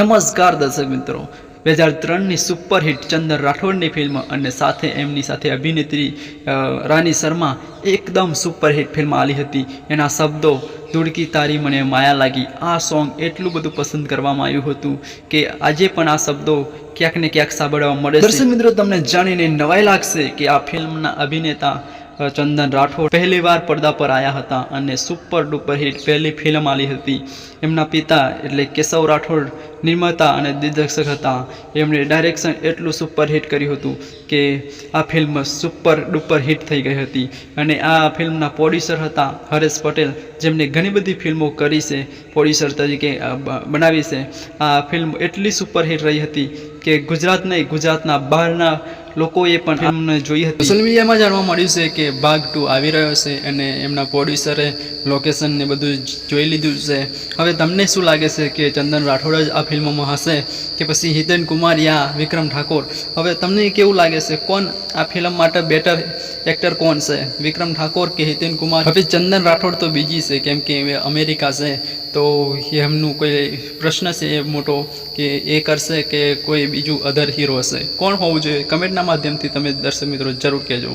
નમસ્કાર દર્શક મિત્રો. બે હજાર ત્રણની સુપરહિટ ચંદન રાઠોડની ફિલ્મ અને સાથે એમની સાથે અભિનેત્રી રાની શર્મા એકદમ સુપરહિટ ફિલ્મ આલી હતી. એના શબ્દો દુડકી તારી મને માયા લાગી. આ સોંગ એટલું બધું પસંદ કરવામાં આવ્યું હતું કે આજે પણ આ શબ્દો ક્યાંક ને ક્યાંક સાંભળવા મળે દર્શક મિત્રો, તમને જાણીને નવાઈ લાગશે કે આ ફિલ્મના અભિનેતા ચંદન રાઠોડ પહેલીવાર પડદા પર આવ્યા હતા અને સુપર ડુપર હિટ પહેલી ફિલ્મ આલી હતી. એમના પિતા એટલે કેશવ રાઠોડ નિર્માતા અને દિગ્દર્શક હતા. એમણે ડાયરેક્શન એટલું સુપર હિટ કર્યું હતું કે આ ફિલ્મ સુપર ડુપર હિટ થઈ ગઈ હતી. અને આ ફિલ્મના પ્રોડ્યુસર હતા હરેશ પટેલ જેમણે ઘણી બધી ફિલ્મો કરી છે પ્રોડ્યુસર તરીકે બનાવી છે. આ ફિલ્મ એટલી સુપરહિટ રહી હતી કે ગુજરાત નહીં, ગુજરાતના બહારના લોકોએ પણ ફિલ્મને જોઈ હતી. સોશિયલ મીડિયામાં જાણવા મળ્યું છે કે ભાગ ટુ આવી રહ્યો છે અને એમના પ્રોડ્યુસરે લોકેશનને બધું જોઈ લીધું છે. હવે તમને શું લાગે છે કે ચંદન રાઠોડ જ આ ફિલ્મમાં હશે કે પછી હિતેન કુમાર યા વિક્રમ ઠાકોર. હવે તમને કેવું લાગે છે, કોણ આ ફિલ્મ માટે બેટર એક્ટર કોણ છે? વિક્રમ ઠાકોર કે હિતેન કુમાર? હવે ચંદન રાઠોડ તો બીજી છે, કેમ કે અમેરિકા છે. તો એમનું કોઈ પ્રશ્ન છે એ મોટો કે એ કરશે કે કોઈ બીજું અધર હીરો હશે? કોણ હોવું જોઈએ? કમેન્ટના માધ્યમથી તમે દર્શક મિત્રો જરૂર કહેજો.